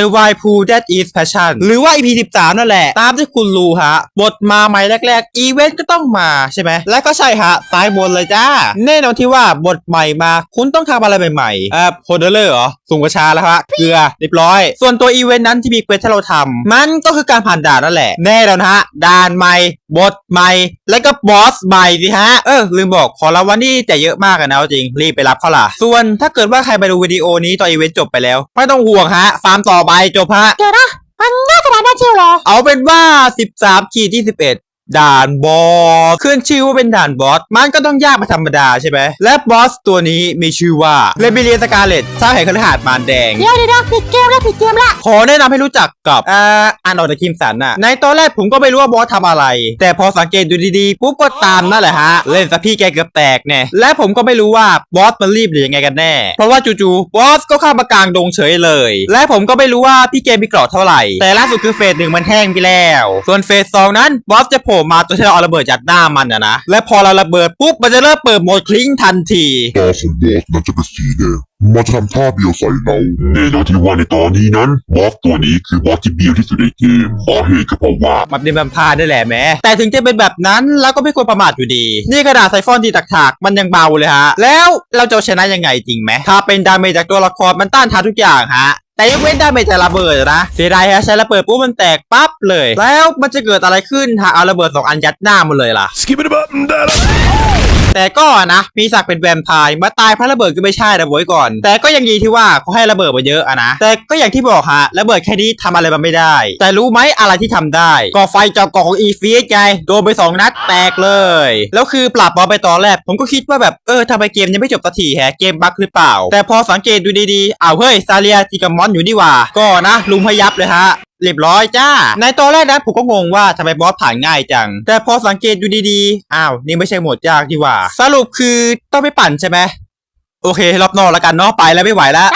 The Why Pool That Is Passion หรือว่า EP 13 นั่นแหละ ตามที่คุณรู้ฮะ บทมาใหม่แรก ๆ อีเวนต์ก็ต้องมาใช่ไหม และก็ใช่ฮะ ซ้ายบนเลยจ้า แน่นอนที่ว่าบทใหม่มา คุณต้องทำอะไรใหม่ๆเอ่อโฮเดอร์เหรอสูงกระชาแล้วฮะ เกลือเรียบร้อย ส่วนตัวอีเวนต์นั้นที่มีเควสที่เราทำมันก็คือการผ่านด่านนั่นแหละ แน่นอนฮะด่านใหม่ บทใหม่ และก็บอสใหม่สิฮะ เออ ลืมบอกขอรับวันนี้แต่เยอะมากอะนะเอาจริง รีบไปรับเขาล่ะ ส่วนถ้าเกิดว่าใครไปดูวิดีโอนี้ตอนอีเวนต์จบไปแล้ว ไม่ต้องห่วงฮะ ฟาร์มต่อไปจบฮะ เดี๋ยวนะมันน่าจะได้เชียวเหรอ เอาเป็นว่า 13ขีดที่11 ด่านบอสขึ้นชื่อว่าเป็นด่านบอส มันก็ต้องยากมาธรรมดาใช่ไหม และบอสตัวนี้มีชื่อว่าเลมิเลียสกาเลตสร้างแห่งคฤหาสน์มารแดง เดี๋ยวเดี๋ยวปิดเกมแล้วปิดเกมละขอแนะนำให้รู้จักกับอ่าอ่านออกจากคิมสันน่ะ ในตอนแรกผมก็ไม่รู้ว่าบอสทำอะไร แต่พอสังเกตดูดีๆ ปุ๊บก็ตามนั่นแหละฮะ เล่นซะพี่แกเกือบแตกแน่และผมก็ไม่รู้ว่าบอสมันรีบหรือยังไงกันแน่ เพราะว่าจู่ๆบอสก็เข้ามากลางดงเฉยเลย และผมก็ไม่รู้ว่าพี่เกมมีเกราะเท่าไหร่ แต่ล่าสุดคือเฟสหนึ่งมันแห้งไปแล้ว ส่วนเฟสสองนั้นบอสจะโผล่มาตัวที่เราเอาระเบิดจัดหน้ามันอะนะ และพอเราระเบิดปุ๊บมันจะเริ่มเปิดโหมดคลิงทันทีตาของบอสนั้นจะเป็นสีแดงมาทำท่าเบียวใส่เราแน่นอนที่ว่าในตอนนี้นั้นบอสตัวนี้คือบอสที่เบียวที่สุดในเกมสาเหตุก็เพราะว่า มันเป็นแวมไพร์ได้แหละแม้ แต่ถึงจะเป็นแบบนั้นเราก็ไม่ควรประมาทอยู่ดี นี่กระดาษไซฟอนที่ตักๆมันยังเบาเลยฮะ แล้วเราจะเอาชนะยังไงจริงไหมถ้าเป็นดาเมจจากตัวละครมันต้านทานทุกอย่างฮะ แต่ยกเว้นดาเมจจากระเบิดนะเสียดายฮะใช้ระเบิดปุ๊บมันแตกปั๊บเลย แล้วมันจะเกิดอะไรขึ้นหากเอาระเบิดสองอันยัดหน้ามันเลยล่ะ Skip it up and down. แต่ก็นะมีศักดิ์เป็นแวมไพร์มาตายเพราะระเบิดก็ไม่ใช่นะบอยก่อน แต่ก็ยังดีที่ว่าเขาให้ระเบิดมาเยอะอะนะแต่ก็อย่างที่บอกฮะระเบิดแค่นี้ทำอะไรมันไม่ได้ แต่รู้ไหมอะไรที่ทำได้ก็ไฟจากกล่องของอีฟีสไงโดนไปสองนัดแตกเลย แล้วคือปราบบอสไปตอนแรก ผมก็คิดว่าแบบเออทำไมเกมยังไม่จบสักทีแฮะเกมบั๊กหรือเปล่า แต่พอสังเกตดูดีๆอ้าวเฮ้ยซาเลียตีกับมอนอยู่นี่ว่า ก็นะลุมพยับเลยฮะ เรียบร้อยจ้า ในตอนแรกนะผมก็งงว่าทำไมบอสผ่านง่ายจัง แต่พอสังเกตดูดีๆ อ้าว นี่ไม่ใช่โหมดยากดีหว่า สรุปคือต้องไปปั่นใช่ไหม โอเค รอบนอกแล้วกันเนาะไปแล้วไม่ไหวแล้ว